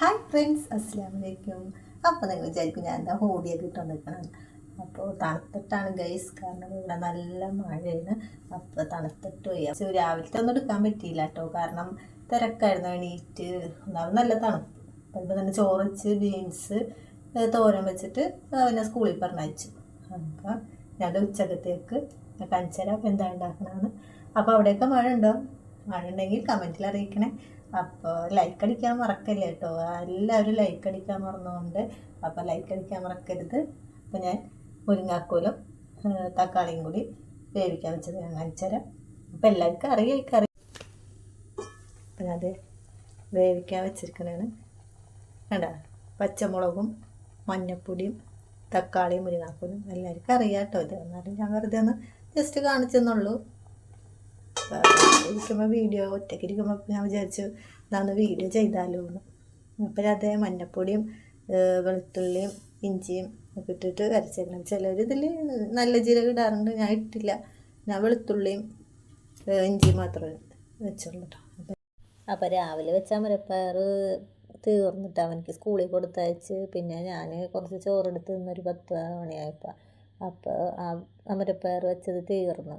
Hi friends അസ്സാം വലൈക്കും അപ്പോൾ നിങ്ങൾ വിചാരിക്കും ഞാൻ എന്താ ഹോഡിയൊക്കെ ഇട്ട് നിൽക്കണം അപ്പോൾ തണുത്തിട്ടാണ് ഗൈസ് കാരണം ഇവിടെ നല്ല മഴയാണ്. അപ്പോൾ തണുത്തിട്ട് പോയി പക്ഷേ രാവിലത്തെ ഒന്നും എടുക്കാൻ പറ്റിയില്ല കേട്ടോ കാരണം തിരക്കായിരുന്നു. എണീറ്റ് ഒന്നാമത് നല്ല തണുപ്പ്. അപ്പോൾ തന്നെ ചോറിച്ച് ബീൻസ് തോരൻ വെച്ചിട്ട് പിന്നെ സ്കൂളിൽ പറഞ്ഞയച്ചു അപ്പോൾ ഞാൻ ഉച്ചക്കത്തേക്ക് കഞ്ചര അപ്പോൾ എന്താ ഉണ്ടാക്കണമെന്ന് അപ്പോൾ അവിടെയൊക്കെ മഴ ഉണ്ടോ മഴ ഉണ്ടെങ്കിൽ കമന്റിൽ അറിയിക്കണേ. അപ്പോൾ ലൈക്ക് അടിക്കാൻ മറക്കല്ലേ കേട്ടോ? എല്ലാവരും ലൈക്ക് അടിക്കാൻ മറന്നുകൊണ്ട് അപ്പോൾ ലൈക്ക് അടിക്കാൻ മറക്കരുത്. അപ്പോൾ ഞാൻ മുരിങ്ങാക്കോലും തക്കാളിയും കൂടി വേവിക്കാൻ വെച്ചത് ഞാൻ കാണിച്ചു തരാം. അപ്പോൾ എല്ലാവർക്കും അറിയാം കറി അപ്പം അത് വേവിക്കാൻ വെച്ചിരിക്കണതാണ്. കണ്ട? പച്ചമുളകും മഞ്ഞപ്പൊടിയും തക്കാളിയും മുരിങ്ങാക്കോലും എല്ലാവർക്കും അറിയാം കേട്ടോ. ഇത് എന്നാലും ഞാൻ വെറുതെ ഒന്ന് ജസ്റ്റ് കാണിച്ചെന്നുള്ളൂ. ഇരിക്കുമ്പോൾ വീഡിയോ ഒറ്റയ്ക്ക് ഇരിക്കുമ്പോൾ ഞാൻ വിചാരിച്ചു ഇതാന്ന് വീഡിയോ ചെയ്താലോ എന്ന് അപ്പോൾ അതേ മഞ്ഞപ്പൊടിയും വെളുത്തുള്ളിയും ഇഞ്ചിയും ഒക്കെ ഇട്ടിട്ട് അരച്ചേക്കണം. ചിലർ ഇതിൽ നല്ല ജീരകം ഇടാറുണ്ട്. ഞാൻ ഇട്ടില്ല. ഞാൻ വെളുത്തുള്ളിയും ഇഞ്ചിയും മാത്രമേ വെച്ചുള്ളൂ കേട്ടോ അപ്പോൾ രാവിലെ വെച്ചാൽ മുരപ്പയർ തീർന്നിട്ട് അവനക്ക് സ്കൂളിൽ കൊടുത്തയച്ച് പിന്നെ ഞാൻ കുറച്ച് ചോറെടുത്ത് നിന്നൊരു പത്ത് മണിയായപ്പോൾ അപ്പോൾ ആ മുരപ്പയർ വെച്ചത് തീർന്നു.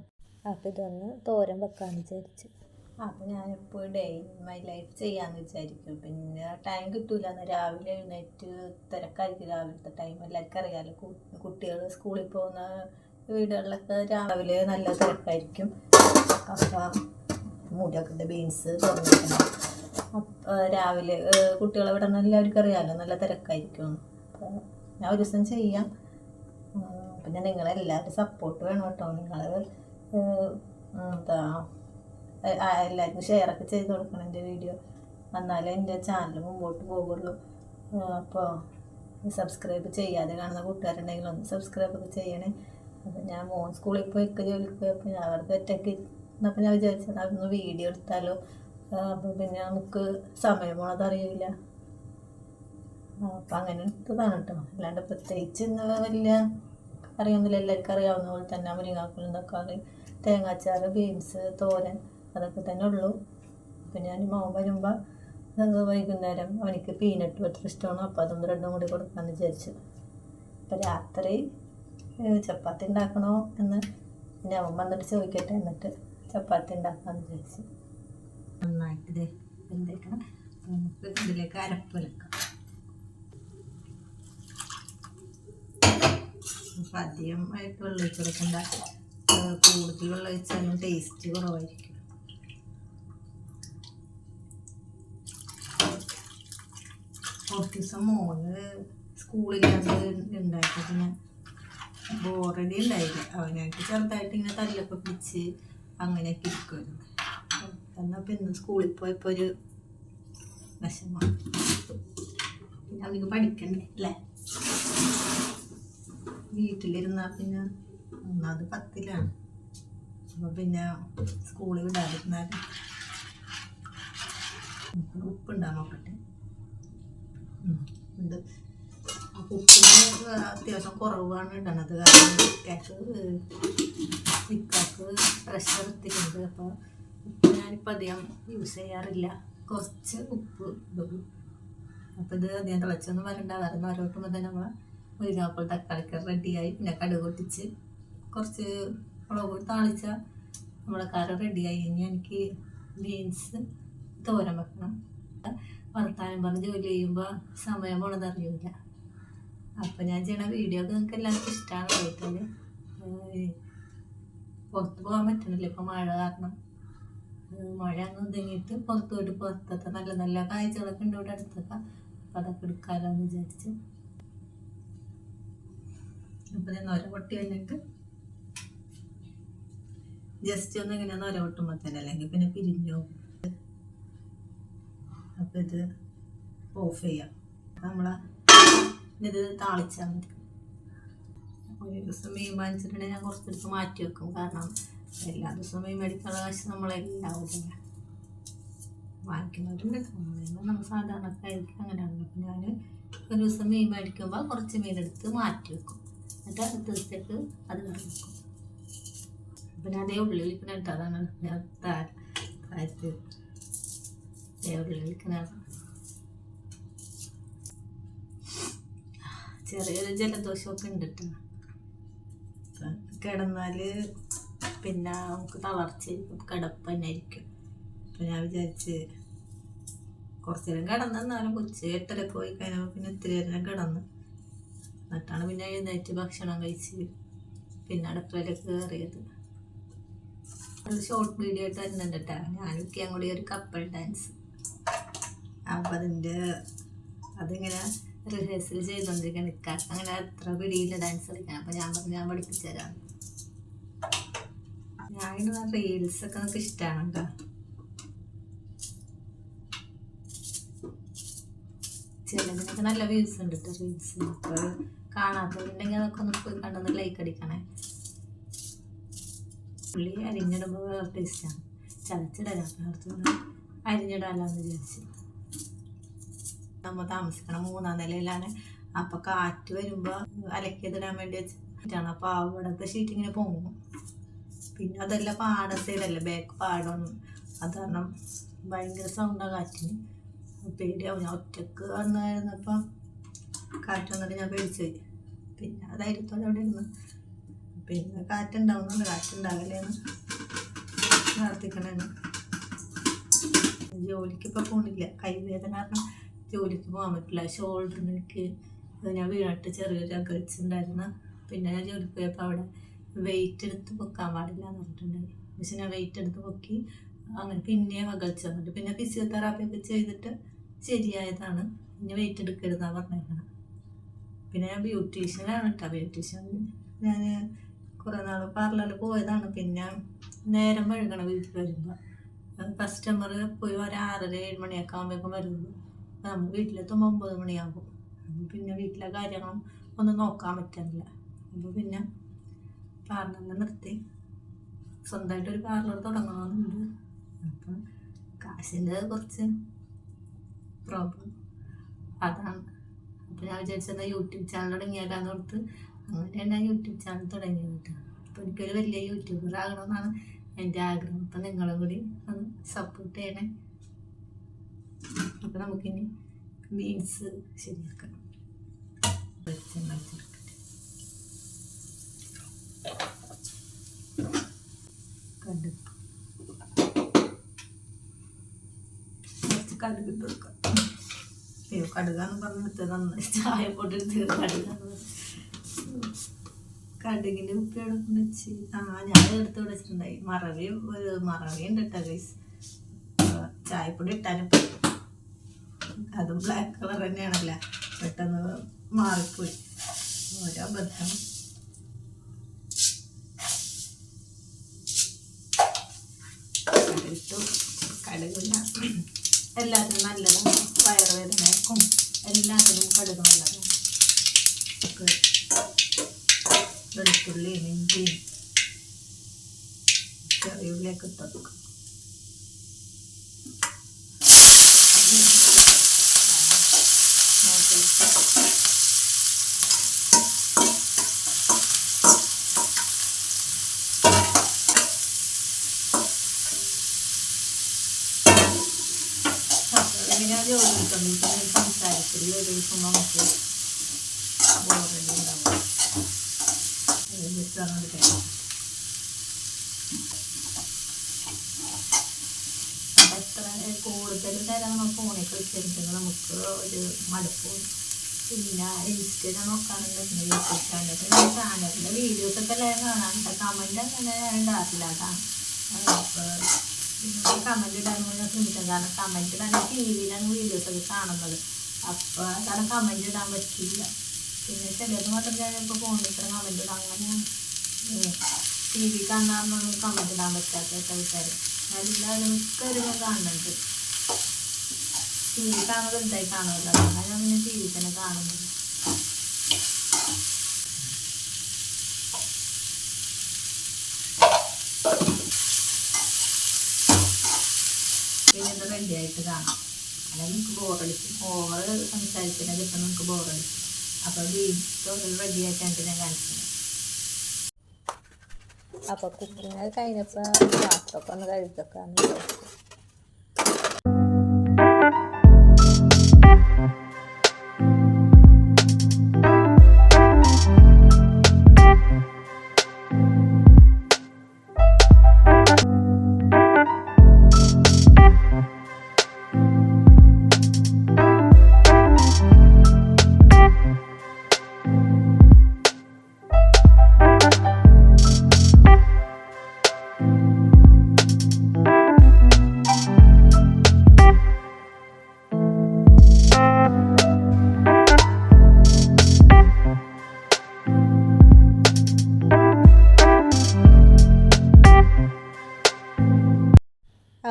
അപ്പോൾ ഇതൊന്ന് തോരൻ വെക്കാമെന്ന് വിചാരിച്ചു. അപ്പം ഞാനിപ്പോൾ ഡേ മൈ ലൈഫ് ചെയ്യാമെന്ന് വിചാരിക്കും. പിന്നെ ടൈം കിട്ടൂല രാവിലെ എഴുന്നേറ്റ് തിരക്കായിരിക്കും രാവിലത്തെ ടൈം എല്ലാവർക്കും അറിയാമല്ലോ കുട്ടികൾ സ്കൂളിൽ പോകുന്ന വീടുകളിലൊക്കെ രാവിലെ നല്ല തിരക്കായിരിക്കും. അപ്പം മുടിയൊക്കെ ബീൻസ് തുറന്നിരിക്കണം അപ്പോൾ രാവിലെ കുട്ടികളെ വിടണം എല്ലാവർക്കും അറിയാമല്ലോ നല്ല തിരക്കായിരിക്കും. ഞാൻ ഒരു ദിവസം ചെയ്യാം. പിന്നെ നിങ്ങളെല്ലാവരും സപ്പോർട്ട് വേണം കേട്ടോ. നിങ്ങൾ എന്താ എല്ലാവർക്കും ഷെയറൊക്കെ ചെയ്ത് കൊടുക്കണം എന്റെ വീഡിയോ. എന്നാലേ എന്റെ ചാനൽ മുമ്പോട്ട് പോകുള്ളൂ അപ്പോൾ സബ്സ്ക്രൈബ് ചെയ്യാതെ കാണുന്ന കൂട്ടുകാരുണ്ടെങ്കിൽ ഒന്ന് സബ്സ്ക്രൈബ് ഒക്കെ ചെയ്യണേ. അപ്പം ഞാൻ മോൻ സ്കൂളിൽ പോയിക്ക് ജോലിക്ക് അപ്പോൾ ഞാൻ അവർക്ക് ഒറ്റയ്ക്ക് എന്നപ്പോൾ ഞാൻ വിചാരിച്ചത് അതൊന്ന് വീഡിയോ എടുത്താലോ. അപ്പോൾ പിന്നെ നമുക്ക് സമയം പോണത് അപ്പം അങ്ങനെ എടുത്തതാണ് കേട്ടോ അല്ലാണ്ട് പ്രത്യേകിച്ച് ഇന്ന് വലിയ അറിയാവുന്നില്ല എല്ലാവർക്കും അറിയാവുന്ന പോലെ തന്നെ മുരിങ്ങാക്കുളം തക്കാളി തേങ്ങാച്ചാറ് ബീൻസ് തോരൻ അതൊക്കെ തന്നെ ഉള്ളൂ. അപ്പം ഞാൻ മോൻ വരുമ്പോൾ ഞങ്ങൾ വൈകുന്നേരം അവനിക്ക് പീനട്ട് ബട്ടർ ഇഷ്ടമാണ് അപ്പോൾ അതൊന്ന് രണ്ടും കൂടി കൊടുക്കാമെന്ന് വിചാരിച്ചു. അപ്പം രാത്രി ചപ്പാത്തി ഉണ്ടാക്കണോ എന്ന് പിന്നെ അവൻ വന്നിട്ട് ചോദിക്കട്ടെ എന്നിട്ട് ചപ്പാത്തി ഉണ്ടാക്കാമെന്ന് വിചാരിച്ചു. നന്നായിട്ട് ഇത് എന്തേക്കണം നമുക്ക് ഇതിലേക്ക് അരപ്പ് വെക്കാം. അപ്പം അധികമായിട്ട് വെള്ളം ഒഴിച്ച് കൊടുക്കണ്ട കൂടുതൽ വെള്ളം ഒഴിച്ചാലും ടേസ്റ്റ് കുറവായിരിക്കും. കുറച്ച് ദിവസം മോന് സ്കൂളില്ലാണ്ട് ഉണ്ടായിട്ട് ഞാൻ ബോറടി ഉണ്ടായില്ല. അവനായിട്ട് ചെറുതായിട്ട് ഇങ്ങനെ തല്ലൊക്കെ പിടിച്ച് അങ്ങനെയൊക്കെ ഇരിക്കുമായിരുന്നു എന്നാൽ പിന്നെ സ്കൂളിൽ പോയപ്പോൾ ഒരു വിഷമമാണ് പിന്നെ അവനിക്ക് പഠിക്കണ്ടേ? അല്ലേ വീട്ടിലിരുന്നാൽ പിന്നെ ഒന്നാമത് പത്തിലാണ്. അപ്പോൾ പിന്നെ സ്കൂളിൽ വിടാതിരുന്നാൽ ഉപ്പുണ്ടാ നോക്കട്ടെ അപ്പോൾ ഉപ്പിന് അത്യാവശ്യം കുറവാണ് ഇടണത് കാരണം ഇക്കാക്ക് ഇക്കാക്ക് പ്രഷർ എത്തിയിട്ടുണ്ട്. അപ്പോൾ ഉപ്പ് ഞാനിപ്പോൾ അധികം യൂസ് ചെയ്യാറില്ല. കുറച്ച് ഉപ്പ് ഇടും. അപ്പോൾ ഇത് അധികം തിളച്ചൊന്നും വരണ്ട. വരുന്ന ഓരോട്ടുമ്പോൾ തന്നെ നമ്മൾ മുരിങ്ങാപ്പോൾ തക്കാളിക്ക് റെഡിയായി. പിന്നെ കടുക് പൊട്ടിച്ച് കുറച്ച് മുളക് താളിച്ച നമ്മളെ കറി റെഡിയായി. ഇനി എനിക്ക് ബീൻസ് തോരൻ വെക്കണം. വർത്താനം പറഞ്ഞ് ജോലി ചെയ്യുമ്പോൾ സമയം പോണത് അറിയില്ല അപ്പം ഞാൻ ചെയ്യണ വീഡിയോ നിങ്ങൾക്ക് എല്ലാവർക്കും ഇഷ്ടമാണ് കേട്ടത് പുറത്ത് പോകാൻ പറ്റണില്ല. ഇപ്പം മഴ കാരണം. മഴ അങ്ങ് ഒതുങ്ങിയിട്ട് പുറത്ത് പോയിട്ട് നല്ല നല്ല കാഴ്ചകളൊക്കെ ഉണ്ട് ഇവിടെ അടുത്തൊക്കെ. അപ്പം അതൊക്കെ എടുക്കാമല്ലോ എന്ന് വിചാരിച്ച്. അപ്പം ഞാൻ നൊര പൊട്ടി വന്നിട്ട് ജസ്റ്റ് ഒന്ന് ഇങ്ങനെ നൊര പൊട്ടുമ്പോൾ തന്നെ അല്ലെങ്കിൽ പിന്നെ പിരിഞ്ഞു പോകും. അപ്പം ഇത് ഓഫ് ചെയ്യാം. നമ്മൾ ഇത് താളിച്ചാൽ മതി. ഒരു ദിവസം മീൻ വാങ്ങിച്ചിട്ടുണ്ടെങ്കിൽ ഞാൻ കുറച്ചെടുത്ത് മാറ്റി വെക്കും. കാരണം എല്ലാ ദിവസവും മീൻ മേടിക്കാനുള്ള കാശ് നമ്മളെല്ലാവരും വാങ്ങിക്കുന്നവരുണ്ട്. നമ്മളെല്ലാം നമ്മൾ സാധാരണക്കാർക്ക് അങ്ങനെയാണല്ലോ. ഞാൻ ഒരു ദിവസം മീൻ മേടിക്കുമ്പോൾ കുറച്ച് മീനെടുത്ത് മാറ്റി വെക്കും. എന്നിട്ട് അടുത്ത ദിവസത്തേക്ക് അത് വെക്കും. ഞാൻ അതേ ഉള്ളിൽ ഇരിക്കുന്ന കേട്ടോ അതാണ് ഞാൻ താഴത്ത് ചെറിയൊരു ജലദോഷമൊക്കെ ഉണ്ട് കിടന്നാൽ പിന്നെ നമുക്ക് തളർച്ചയായിരിക്കും കിടപ്പ് തന്നെ ആയിരിക്കും അപ്പം ഞാൻ വിചാരിച്ച് കുറച്ച് നേരം കിടന്നെന്നാലും കൊച്ച് എട്ടര പോയി കഴിഞ്ഞാൽ പിന്നെ ഇത്തിരി നേരം കിടന്ന്. എന്നിട്ടാണ് പിന്നെ എഴുന്നേറ്റ് ഭക്ഷണം കഴിച്ച് പിന്നെ അടുക്കളയിലേക്ക് കയറിയത് ഒരു ഷോർട്ട് വീഡിയോ ആയിട്ട് വരുന്നുണ്ട് കേട്ടോ ഞാനൊക്കെ കൂടി ഒരു കപ്പിൾ ഡാൻസ് അപ്പം അതിന്റെ അതിങ്ങനെ റിഹേഴ്സൽ ചെയ്തുകൊണ്ടിരിക്കുകയാണ് ഇക്കാക്ക് അങ്ങനെ അത്ര പിടിയില്ല ഡാൻസ് കളിക്കാൻ. അപ്പം ഞാൻ പറഞ്ഞു ഞാൻ പഠിപ്പിച്ചു തരാം. ഞാനിടുന്ന റീൽസ് ഒക്കെ നമുക്ക് ഇഷ്ടമാണ് കേട്ടോ ചിലതിനൊക്കെ നല്ല വ്യൂസ് ഉണ്ട് കേട്ടോ റീൽസ് അപ്പോൾ കാണാത്തവരുണ്ടെങ്കിൽ അതൊക്കെ ഒന്ന് പോയി ലൈക്ക് അടിക്കണേ. പുള്ളി അരിഞ്ഞിടുമ്പോൾ വേറെ ടേസ്റ്റാണ് ചതച്ചിടല അപ്പം അടുത്തുകൊണ്ട് അരിഞ്ഞിടാമെന്ന് വിചാരിച്ചു. നമ്മൾ താമസിക്കണം മൂന്നാം നിലയിലാണ്. അപ്പൊ കാറ്റ് വരുമ്പോ അലക്കിയതിടാൻ വേണ്ടി വെച്ചിട്ടാണ് അപ്പൊ അവിടത്തെ ഷീറ്റ് ഇങ്ങനെ പോകും പിന്നെ അതെല്ലാം പാട ബാക്ക് പാടും. അത് കാരണം ഭയങ്കര സൗണ്ടാണ് കാറ്റിന്. പേടിയാവും. ഞാൻ ഒറ്റയ്ക്ക് വന്നായിരുന്നപ്പം കാറ്റ് വന്നിട്ട് ഞാൻ പേടിച്ചു പിന്നെ ആ അവിടെ ഇരുന്ന്. പിന്നെ കാറ്റുണ്ടാവുന്നുണ്ട് കാറ്റുണ്ടാവില്ലേന്ന് പ്രാർത്ഥിക്കണേന്ന് ജോലിക്ക് ഇപ്പൊ പോണില്ല. കൈവേദന കാരണം ജോലിക്ക് പോകാൻ പറ്റില്ല. ഷോൾഡറിന് എനിക്ക് ഞാൻ വീണിട്ട് ചെറിയൊരു അകൽച്ചുണ്ടായിരുന്നു. പിന്നെ ഞാൻ ജോലിക്ക് പോയപ്പോൾ അവിടെ വെയിറ്റ് എടുത്ത് പൊക്കാൻ പാടില്ല എന്ന് പറഞ്ഞിട്ടുണ്ടായി പക്ഷെ ഞാൻ വെയിറ്റ് എടുത്ത് പൊക്കി അങ്ങനെ പിന്നെയും അകൽച്ച വന്നിട്ട്. പിന്നെ ഫിസിയോതെറാപ്പി ഒക്കെ ചെയ്തിട്ട് ശരിയായതാണ്. ഇനി വെയിറ്റ് എടുക്കരുതാണ് പറഞ്ഞേക്കണം പിന്നെ ഞാൻ ബ്യൂട്ടീഷ്യനാണ് കേട്ടോ. ബ്യൂട്ടീഷ്യൻ ഞാൻ കുറേ നാൾ പാർലറിൽ പോയതാണ്. പിന്നെ നേരം വഴുകണം വീട്ടിൽ വരുമ്പോൾ കസ്റ്റമർ പോയി ഒരു ആറര ഏഴ് മണിയൊക്കെ ആകുമ്പോഴേക്കും വരുള്ളൂ നമ്മൾ വീട്ടിലെത്തുമ്പോൾ ഒമ്പത് മണിയാകും. അപ്പം പിന്നെ വീട്ടിലെ കാര്യങ്ങളും ഒന്നും നോക്കാൻ പറ്റുന്നില്ല അപ്പോൾ പിന്നെ പാർലറിൽ നിർത്തി. സ്വന്തമായിട്ടൊരു പാർലർ തുടങ്ങണമെന്നുണ്ട് അപ്പം കാശിന്റെ കുറച്ച് പ്രോബ്ലം അതാണ്. അപ്പോൾ ഞാൻ വിചാരിച്ചത് യൂട്യൂബ് ചാനൽ തുടങ്ങിയാലാന്ന് ഓർത്ത് അങ്ങനെയാണ് ഞാൻ യൂട്യൂബ് ചാനൽ തുടങ്ങിയത് കേട്ടോ. അപ്പോൾ എനിക്കൊരു വലിയ യൂട്യൂബർ ആകണമെന്നാണ് എന്റെ ആഗ്രഹം. അപ്പം നിങ്ങളും കൂടി ഒന്ന് സപ്പോർട്ട് ചെയ്യണേ. അപ്പം നമുക്കിനി ബീൻസ് ശരിയാക്കാം. വെളിച്ചെണ്ണ കടുപ്പിട്ട് കൊടുക്കാം. കടുകാന്ന് പറഞ്ഞിട്ട് നന്നായി. ചായ പൊട്ടെടുത്ത് കടുകാന്ന്. കടുകിന്റെ ഉപ്പി എടുക്കുന്ന വെച്ച് ആ ഞാൻ എടുത്ത് വിളിച്ചിട്ടുണ്ടായി മറവി ഒരു ഉണ്ട് കേട്ടോ ഗൈസ് ചായപ്പൊടി ഇട്ടാലും അതും ബ്ലാക്ക് കളർ തന്നെയാണല്ല. പെട്ടെന്ന് മാറിപ്പോയി. ഓരോ കടുകിട്ടു. കടുകില്ല എല്ലാത്തിനും നല്ലതാണ് വയറുവേദനക്കും എല്ലാത്തിനും കടുക് നല്ലതാണ് ഒക്കെ വെളുത്തുള്ളിയും ഇഞ്ചിയും കറിയുള്ളിയൊക്കെ ഇട്ട് ഇങ്ങനെ ജോലി കിട്ടുമ്പോൾ സംസാരത്തിൽ ഒരു ദിവസം നമുക്ക് ബോറടി ഉണ്ടാവും ജസ്റ്റ് കഴിയും അപ്പം എത്ര കൂടുതൽ നേരം നമ്മൾ ഫോണിൽ കളിച്ചിട്ടുണ്ടെങ്കിൽ നമുക്ക് ഒരു മടുപ്പും പിന്നെ ഇൻസ്റ്റയിൽ നോക്കാനുണ്ടെങ്കിൽ യൂട്യൂബ് പിന്നെ ചാനലിലെ വീഡിയോസൊക്കെ എല്ലാം കാണാറുണ്ട്. കമന്റ് അങ്ങനെ ഇടാറില്ല അതാണ്. അപ്പോൾ കമന്റ് ഇടാനും ശ്രമിക്കാം കാരണം കമന്റ് ഇടാൻ ടി വിയിലാണ് വീഡിയോസൊക്കെ കാണുന്നത്. അപ്പോൾ കാരണം കമന്റ് ഇടാൻ പറ്റില്ല. പിന്നെ ചിലത് മാത്രം ഞാൻ ഇപ്പോൾ ഫോണിൽ ഇത്ര കമന്റ് ഇടാം അങ്ങനെ ടി വി കാണാറൊന്നും കമന്റ് ഇടാൻ പറ്റാത്ത ആൾക്കാർ എല്ലാവരും മിക്കവരും കാണുന്നുണ്ട്. ടി വി കാണുന്നത് എന്തായി കാണുമല്ലോ. അങ്ങനെ ഞാൻ പിന്നെ ടി വി തന്നെ കാണുന്നത്. ആയിട്ട് കാണാം. അല്ലെങ്കിൽ നമുക്ക് ബോറടിക്കും ഓവർ സംസാരിക്കുന്നത് ഇപ്പം നമുക്ക് ബോറടിക്കും അപ്പോൾ വീണ്ടും റെഡി ആയിട്ടാണ് ഞാൻ കാണിച്ചത് അപ്പോൾ കുക്കിംഗ് കഴിഞ്ഞപ്പോൾ ഒന്ന് കഴുകൊക്കെയാണ്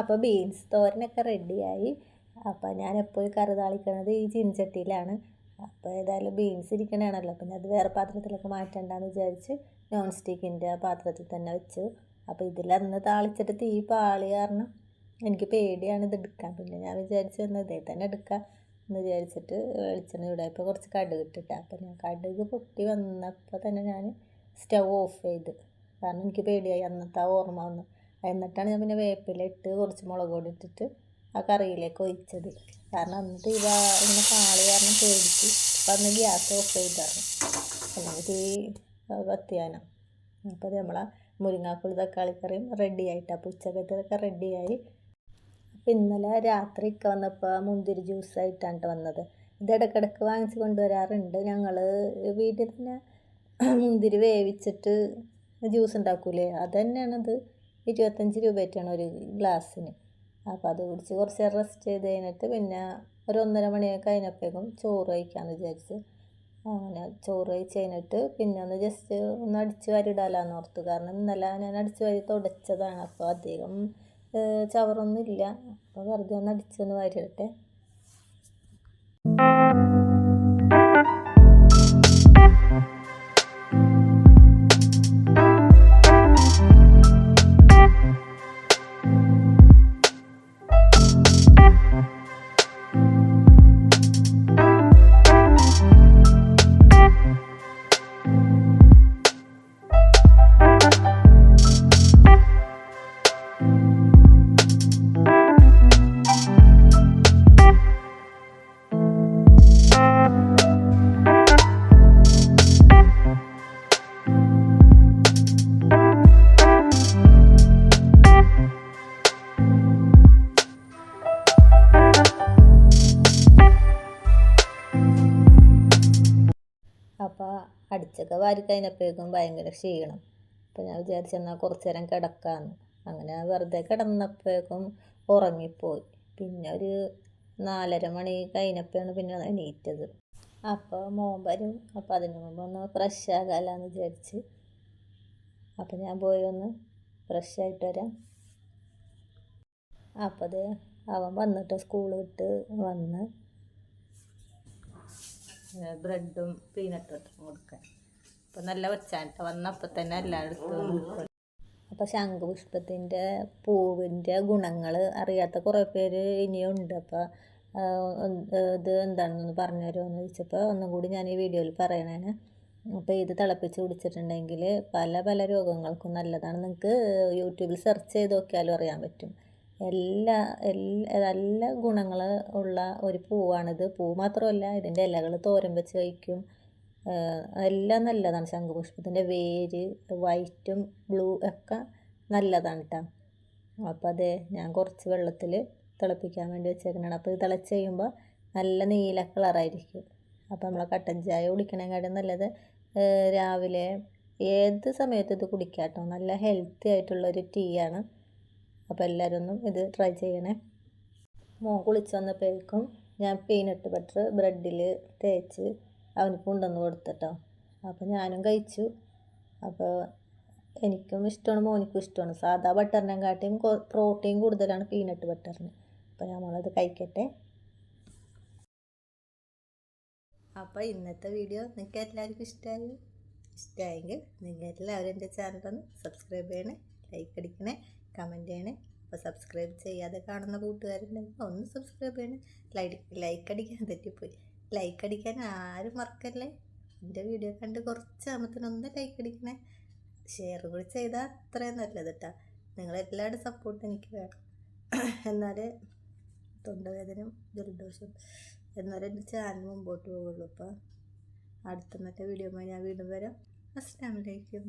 അപ്പോൾ ബീൻസ് തോരനൊക്കെ റെഡിയായി അപ്പോൾ ഞാൻ എപ്പോഴും കറി താളിക്കണത് ഈ ചിൻചട്ടിയിലാണ് അപ്പോൾ ഏതായാലും ബീൻസ് ഇരിക്കണതാണല്ലോ. പിന്നെ അത് വേറെ പാത്രത്തിലൊക്കെ മാറ്റണ്ടെന്ന് വിചാരിച്ച് നോൺ സ്റ്റിക്കിന്റെ പാത്രത്തിൽ തന്നെ വെച്ചു. അപ്പോൾ ഇതിലന്ന് താളിച്ചിട്ട് തീ പാളി കാരണം എനിക്ക് പേടിയാണ് ഇത് എടുക്കാൻ. പിന്നെ ഞാൻ വിചാരിച്ചു എന്നാൽ ഇതേ തന്നെ എടുക്കാം എന്ന് വിചാരിച്ചിട്ട് വെളിച്ചെണ്ണ ഇപ്പോൾ കുറച്ച് കടുക് ഇട്ടിട്ട്. അപ്പോൾ ഞാൻ കടുക് പൊട്ടി വന്നപ്പോൾ തന്നെ ഞാൻ സ്റ്റൗ ഓഫ് ചെയ്ത്. കാരണം എനിക്ക് പേടിയായി അന്നത്തെ ഓർമ്മ വന്നു. എന്നിട്ടാണ് ഞാൻ പിന്നെ വേപ്പില ഇട്ട് കുറച്ച് മുളക് പൊടി ഇട്ടിട്ട് ആ കറിയിലേക്ക് ഒഴിച്ചത്. കാരണം എന്നിട്ട് ഇവ ഇങ്ങനെ പാളി കാരണം പേടിച്ച് അപ്പം അന്ന് ഗ്യാസ് ഓഫ് ചെയ്തായിരുന്നു അല്ലെങ്കിൽ തീ കത്തിയാനം. അപ്പോൾ നമ്മളെ മുരിങ്ങാക്കുളി തക്കാളി കറിയും റെഡി ആയിട്ട് അപ്പോൾ ഉച്ചക്കത്തതൊക്കെ റെഡിയായി അപ്പം ഇന്നലെ രാത്രി ഒക്കെ വന്നപ്പോൾ മുന്തിരി ജ്യൂസായിട്ടാണ് വന്നത്. ഇത് ഇടയ്ക്കിടയ്ക്ക് വാങ്ങിച്ച് കൊണ്ടുവരാറുണ്ട്. ഞങ്ങൾ വീട്ടിൽ തന്നെ മുന്തിരി വേവിച്ചിട്ട് ജ്യൂസ് ഉണ്ടാക്കൂലേ? അത് തന്നെയാണത് ഇരുപത്തഞ്ച് രൂപയായിട്ടാണ് ഒരു ഗ്ലാസ്സിന്. അപ്പോൾ അത് കുടിച്ച് കുറച്ച് റെസ്റ്റ് ചെയ്ത് കഴിഞ്ഞിട്ട് പിന്നെ ഒരു ഒന്നര മണിയൊക്കെ കഴിഞ്ഞപ്പോഴേക്കും ചോറ് കഴിക്കാമെന്ന് വിചാരിച്ച്. അങ്ങനെ ചോറ് കഴിച്ച് കഴിഞ്ഞിട്ട് പിന്നെ ഒന്ന് ജസ്റ്റ് ഒന്ന് അടിച്ച് വാരി ഇടാലാന്ന് ഓർത്ത്. കാരണം ഇന്നലെ ഞാൻ അടിച്ച് വാരി തുടച്ചതാണ്. അപ്പോൾ അധികം ഏഹ് ചവറൊന്നും ഇല്ല. അപ്പോൾ വെറുതെ ഒന്ന് അടിച്ചൊന്ന് വാരിയിട്ടെ അടിച്ചൊക്കെ വാരി കഴിഞ്ഞപ്പോഴേക്കും ഭയങ്കര ക്ഷീണം. അപ്പോൾ ഞാൻ വിചാരിച്ചു എന്നാൽ കുറച്ച് നേരം കിടക്കാമെന്ന് അങ്ങനെ വെറുതെ കിടന്നപ്പോഴേക്കും ഉറങ്ങിപ്പോയി. പിന്നെ ഒരു നാലര മണി കഴിഞ്ഞപ്പോഴാണ് പിന്നെ എണീറ്റത്. അപ്പോൾ മോൻ വരും. അപ്പോൾ അതിന് മുമ്പ് ഒന്ന് ഫ്രഷ് ആകാമെന്ന് വിചാരിച്ച്. അപ്പോൾ ഞാൻ പോയി ഒന്ന് ഫ്രഷ് ആയിട്ട് വരാം. അപ്പോൾ അവൻ വന്നിട്ട് സ്കൂൾ വിട്ട് വന്ന് ബ്രെഡും പീനട്ട് ബട്ടറും കൊടുക്കാൻ. അപ്പോൾ നല്ല വെച്ചാട്ട വന്നപ്പോൾ തന്നെ എല്ലായിടത്തും അപ്പോൾ ശംഖുപുഷ്പത്തിന്റെ പൂവിന്റെ ഗുണങ്ങൾ അറിയാത്ത കുറേ പേര് ഇനിയും ഉണ്ട്. അപ്പോൾ ഇത് എന്താണെന്നൊന്ന് പറഞ്ഞു തരുമോ ചോദിച്ചപ്പോൾ ഒന്നും കൂടി ഞാൻ ഈ വീഡിയോയിൽ പറയണേന്. അപ്പോൾ ഇത് തിളപ്പിച്ച് കുടിച്ചിട്ടുണ്ടെങ്കിൽ പല പല രോഗങ്ങൾക്കും നല്ലതാണ്. നിങ്ങൾക്ക് യൂട്യൂബിൽ സെർച്ച് ചെയ്ത് നോക്കിയാലും അറിയാൻ പറ്റും. എല്ലാ എല്ലാ നല്ല ഗുണങ്ങൾ ഉള്ള ഒരു പൂവാണിത്. പൂ മാത്രമല്ല ഇതിന്റെ ഇലകൾ തോരൻ വെച്ച് കഴിക്കും. എല്ലാം നല്ലതാണ് ശംഖുപുഷ്പത്തിന്റെ വേര് വൈറ്റും ബ്ലൂ ഒക്കെ നല്ലതാണ് കേട്ടോ അപ്പോൾ അതെ ഞാൻ കുറച്ച് വെള്ളത്തിൽ തിളപ്പിക്കാൻ വേണ്ടി വെച്ചേക്കുന്നതാണ് അപ്പോൾ ഇത് തിളച്ച് കഴിയുമ്പോൾ നല്ല നീല കളറായിരിക്കും. അപ്പോൾ നമ്മളെ കട്ടൻ ചായ കുടിക്കണേക്കാട്ടും നല്ലത് രാവിലെ ഏത് സമയത്ത് ഇത് കുടിക്കാം കേട്ടോ നല്ല ഹെൽത്തി ആയിട്ടുള്ളൊരു ടീ ആണ്. അപ്പോൾ എല്ലാവരും ഒന്നും ഇത് ട്രൈ ചെയ്യണേ. മോൻ കുളിച്ച് വന്നപ്പോഴേക്കും ഞാൻ പീനട്ട് ബട്ടർ ബ്രെഡിൽ തേച്ച് അവന് കൊണ്ടുവന്ന് കൊടുത്തിട്ടോ. അപ്പോൾ ഞാനും കഴിച്ചു. അപ്പോൾ എനിക്കും ഇഷ്ടമാണ് മോനിക്കും ഇഷ്ടമാണ്. സാധാ ബട്ടറിനെ കാട്ടിയും പ്രോട്ടീൻ കൂടുതലാണ് പീനട്ട് ബട്ടറിന് അപ്പോൾ നമ്മളത് കഴിക്കട്ടെ. അപ്പോൾ ഇന്നത്തെ വീഡിയോ നിങ്ങൾക്ക് എല്ലാവർക്കും ഇഷ്ടമായി ഇഷ്ടമായെങ്കിൽ നിങ്ങൾ എല്ലാവരും എന്റെ ചാനലൊന്ന് സബ്സ്ക്രൈബ് ചെയ്യണേ. ലൈക്ക് അടിക്കണേ കമന്റ് ചെയ്യണേ. അപ്പോൾ സബ്സ്ക്രൈബ് ചെയ്യാതെ കാണുന്ന കൂട്ടുകാരുണ്ടെങ്കിൽ ഒന്ന് സബ്സ്ക്രൈബ് ചെയ്യണേ. ലൈക്ക് ലൈക്ക് അടിക്കാൻ തെറ്റിപ്പോയി. ലൈക്ക് അടിക്കാൻ ആരും മറക്കല്ലേ? എന്റെ വീഡിയോ കണ്ട് കുറച്ച് കുറച്ചാകുമ്പത്തിനൊന്ന് ലൈക്ക് അടിക്കണേ. ഷെയർ കൂടി ചെയ്താൽ അത്രയും നല്ലത് കേട്ടോ നിങ്ങളെല്ലാവരുടെ സപ്പോർട്ട് എനിക്ക് വേണം. എന്നാലേ തൊണ്ടവേദനയും ജലദോഷം എന്നാലേ എന്റെ ചാനൽ മുമ്പോട്ട് പോകുള്ളൂ അപ്പോൾ അടുത്ത മറ്റേ വീഡിയോ ഞാൻ വീണ്ടും വരാം. അസ്സാം വലൈക്കും